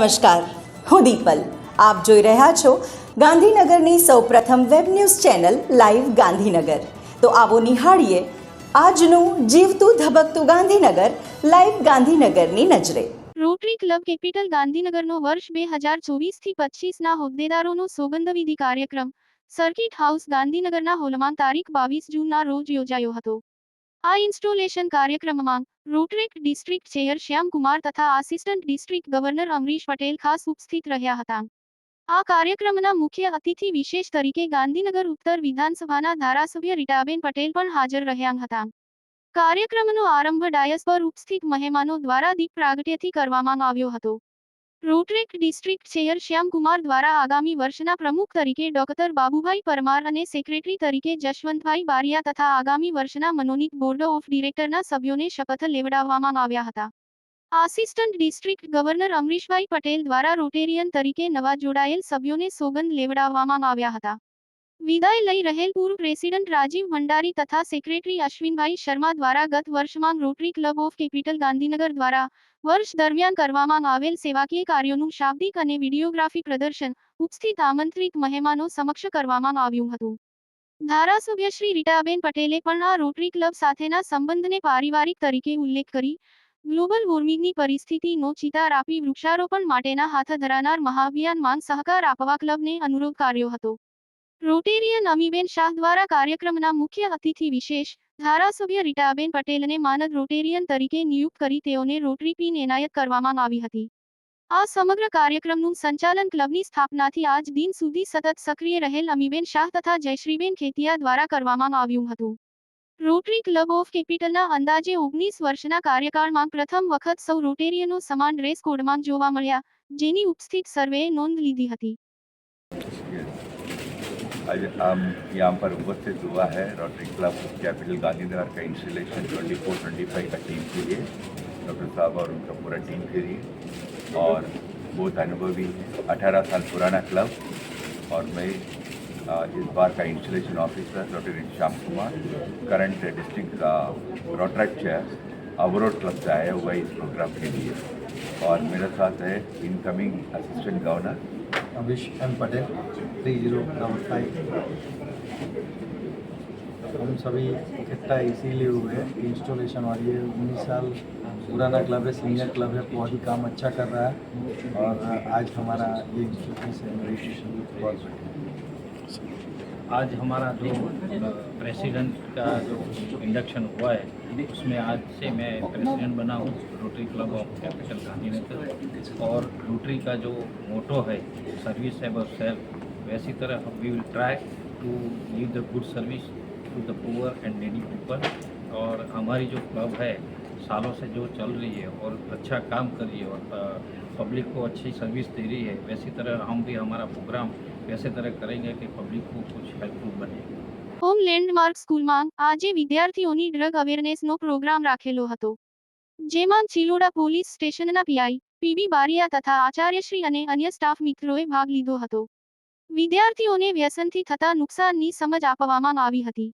નમસ્કાર, હું દીપલ. આપ જોઈ રહ્યા છો ગાંધીનગરની સૌપ્રથમ web news channel live Gandhinagar. તો આવો નિહાળીએ આજનું જીવતું ધબકતું ગાંધીનગર, લાઈવ ગાંધીનગરની નજરે. રોટરી ક્લબ કેપિટલ ગાંધીનગરનો વર્ષ બે હજાર ચોવીસથી પચીસના હોદ્દેદારોનો સોગંદવિધિ કાર્યક્રમ, સર્કિટ હાઉસ ગાંધીનગરના હોલમાં તારીખ બાવીસ જૂનના રોજ યોજાયો હતો. આ ઇન્સ્ટોલેશન કાર્યક્રમમાં રોટરેક ડિસ્ટ્રિક્ટ ચેયર શ્યામકુમાર તથા assistant district governor Amrish Patel ખાસ ઉપસ્થિત રહ્યા હતા. આ કાર્યક્રમના મુખ્ય અતિથિ વિશેષ તરીકે ગાંધીનગર ઉત્તર વિધાનસભાના ધારાસભ્ય રીટાબેન પટેલ પણ હાજર રહ્યા હતા. કાર્યક્રમનો આરંભ ડાયસ પર ઉપસ્થિત મહેમાનો દ્વારા દીપ પ્રાગટ્યથી કરવામાં આવ્યો હતો. રોટરેક ડિસ્ટ્રિક્ટ ચેયર શ્યામકુમાર દ્વારા આગામી વર્ષના પ્રમુખ તરીકે ડોક્ટર બાબુભાઈ પરમાર અને સેક્રેટરી તરીકે જશવંતભાઈ બારિયા તથા આગામી વર્ષના મનોનીત બોર્ડ ઓફ ડિરેક્ટરના સભ્યોને શપથ લેવડાવવામાં આવ્યા હતા. Assistant district governor Amrishbhai Patel દ્વારા રોટેરિયન તરીકે નવા જોડાયેલ સભ્યોને સોગંદ લેવડાવવામાં આવ્યા હતા. વિદાય લઈ રહેલ પૂર્વ પ્રેસિડેન્ટ રાજીવ ભંડારી તથા સેક્રેટરી અશ્વિનભાઈ શર્મા દ્વારા ગત વર્ષમાં Rotary club of capital Gandhinagar દ્વારા વર્ષ દરમિયાન કરવામાં આવેલ સેવાકીય કાર્યોનું શાબ્દિક અને વિડીયોગ્રાફી પ્રદર્શન ઉપસ્થિત આમંત્રિત મહેમાનો સમક્ષ કરવામાં આવ્યું હતું. ધારાસભ્ય શ્રી રીટાબેન પટેલે પણ આ રોટરી ક્લબ સાથેના સંબંધને પારિવારિક તરીકે ઉલ્લેખ કરી, ગ્લોબલ વોર્મિંગની પરિસ્થિતિનો ચિતાર આપી વૃક્ષારોપણ માટેના હાથ ધરાનાર મહાભિયાનમાં સહકાર આપવા ક્લબને અનુરોધ કર્યો હતો. રોટેરિયન અમીબેન શાહ દ્વારા કાર્યક્રમના મુખ્ય અતિથિ વિશેષ ધારાસભ્ય રીટાબેન પટેલને માનદ રોટેરિયન તરીકે નિયુક્ત કરી તેઓને રોટરી પિન એનાયત કરવામાં આવી હતી. આ સમગ્ર કાર્યક્રમનું સંચાલન ક્લબની સ્થાપનાથી આજ દિન સુધી સતત સક્રિય રહેલ અમીબેન શાહ તથા જયશ્રીબેન ખેતિયા દ્વારા કરવામાં આવ્યું હતું. રોટરી ક્લબ ઓફ કેપિટલના અંદાજે ઓગણીસ વર્ષના કાર્યકાળમાં પ્રથમ વખત સૌ રોટેરિયનો સમાન ડ્રેસ કોડમાં જોવા મળ્યા, જેની ઉપસ્થિત સર્વેએ નોંધ લીધી હતી. आज हम यहाँ पर उपस्थित हुआ है रोटरी क्लब कैपिटल गांधीनगर का इंस्टॉलेशन 24 25 का टीम के लिए। डॉक्टर साहब और उनका पूरा टीम के लिए। और बहुत अनुभवी है। अठारह साल पुराना क्लब और मैं इस बार का installation officer doctor Shyam Kumar current district का रोटरेक्ट चेयर अवरोड क्लब से आया हुआ इस प्रोग्राम के लिए। और मेरे साथ है incoming assistant governor Abhish M Patel three zero double five हम सभी इकट्ठा इसीलिए हुए हैं इंस्टॉलेशन वाली है। उन्नीस साल पुराना क्लब है सीनियर क्लब है, बहुत ही काम अच्छा कर रहा है। और आज हमारा ये इंस्टॉलेशन रजिस्ट्रेशन बहुत बढ़िया आज हमारा जो प्रेसिडेंट का जो इंडक्शन हुआ है, उसमें आज से मैं प्रेसिडेंट बना हूँ Rotary club of capital Gandhinagar और रोटरी का जो मोटो है सर्विस है बस सेल्फ वैसी तरह we will try to give the good service to the poor and needy people और हमारी जो क्लब है, सालों से जो चल रही है और अच्छा काम कर रही है और पब्लिक को अच्छी सर्विस दे रही है, वैसी तरह हम भी हमारा प्रोग्राम वैसे तरह करेंगे कि पब्लिक को कुछ हेल्पफुल बने હોમ લેન્ડમાર્ક સ્કૂલમાં આજે વિદ્યાર્થીઓની ડ્રગ અવેરનેસનો પ્રોગ્રામ રાખેલો હતો જેમાં ચિલોડા પોલીસ સ્ટેશનના પીઆઈ પીબી બારિયા તથા આચાર્યશ્રી અને અન્ય સ્ટાફ મિત્રોએ ભાગ લીધો હતો વિદ્યાર્થીઓને વ્યસનથી થતા નુકસાનની સમજ આપવામાં આવી હતી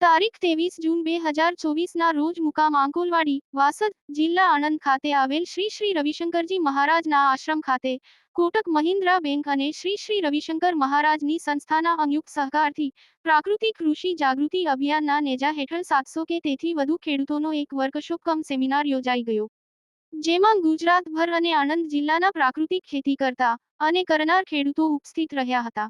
તારીખ ત્રેવીસ જૂન બે હજાર ચોવીસના રોજ મુકામ આંકોલવાડી વાસદ જિલ્લા આણંદ ખાતે આવેલ શ્રી શ્રી રવિશંકરજી મહારાજના આશ્રમ ખાતે કોટક મહિન્દ્રા બેંક અને શ્રી શ્રી રવિશંકર મહારાજની સંસ્થાના સંયુક્ત સહકારથી પ્રાકૃતિક કૃષિ જાગૃતિ અભિયાનના નેજા હેઠળ સાતસો કે તેથી વધુ ખેડૂતોનો એક વર્કશોપ કમ સેમિનાર યોજાઈ ગયો. જેમાં ગુજરાતભર અને આણંદ જિલ્લાના પ્રાકૃતિક ખેતી કરતા અને કરનાર ખેડૂતો ઉપસ્થિત રહ્યા હતા.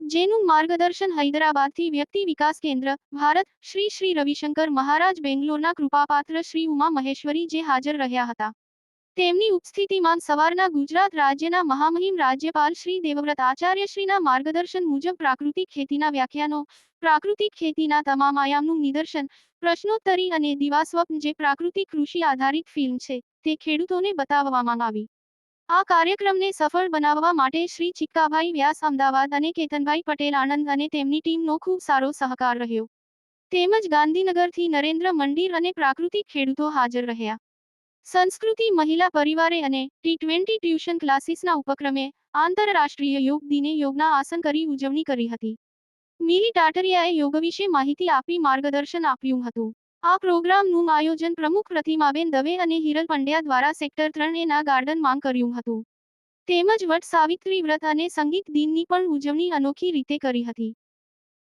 જેનું માર્ગદર્શન હૈદરાબાદથી વ્યક્તિ વિકાસ કેન્દ્ર, ભારત, શ્રી શ્રી રવિશંકર મહારાજ બેંગ્લોરના કૃપાપાત્ર શ્રી ઉમા મહેશ્વરી જે હાજર રહ્યા હતા. તેમની ઉપસ્થિતિમાં સવારના ગુજરાત રાજ્યના મહામહિમ રાજ્યપાલ શ્રી દેવવ્રત આચાર્યશ્રીના માર્ગદર્શન મુજબ પ્રાકૃતિક ખેતીના વ્યાખ્યાનો, પ્રાકૃતિક ખેતીના તમામ આયામનું નિદર્શન, પ્રશ્નોત્તરી અને દિવાસ્વપ્ન જે પ્રાકૃતિક કૃષિ આધારિત ફિલ્મ છે તે ખેડૂતોને બતાવવામાં આવી. આ કાર્યક્રમને સફળ બનાવવા માટે શ્રી ચિક્કાભાઈ વ્યાસ અમદાવાદ અને કેતનભાઈ પટેલ આણંદ અને તેમની ટીમનો ખૂબ સારો સહકાર રહ્યો. તેમજ ગાંધીનગરથી નરેન્દ્ર મંદિર અને પ્રાકૃતિક ખેડૂતો હાજર રહ્યા. સંસ્કૃતિ, મહિલા પરિવારે અને ટી ટ્વેન્ટી ટ્યુશન ક્લાસીસના ઉપક્રમે આંતરરાષ્ટ્રીય યોગ દિને યોગના આસન કરી ઉજવણી કરી હતી. મિલી ટાટરિયાએ યોગ વિશે માહિતી આપી માર્ગદર્શન આપ્યું હતું. આ પ્રોગ્રામનું આયોજન પ્રમુખ પ્રતિમાબેન દવે અને હિરલ પંડ્યા દ્વારા સેક્ટર ત્રણ એના ગાર્ડન માંગ કર્યું હતું. તેમજ વટ સાવિત્રી વ્રત અને સંગીત દિનની પણ ઉજવણી અનોખી રીતે કરી હતી.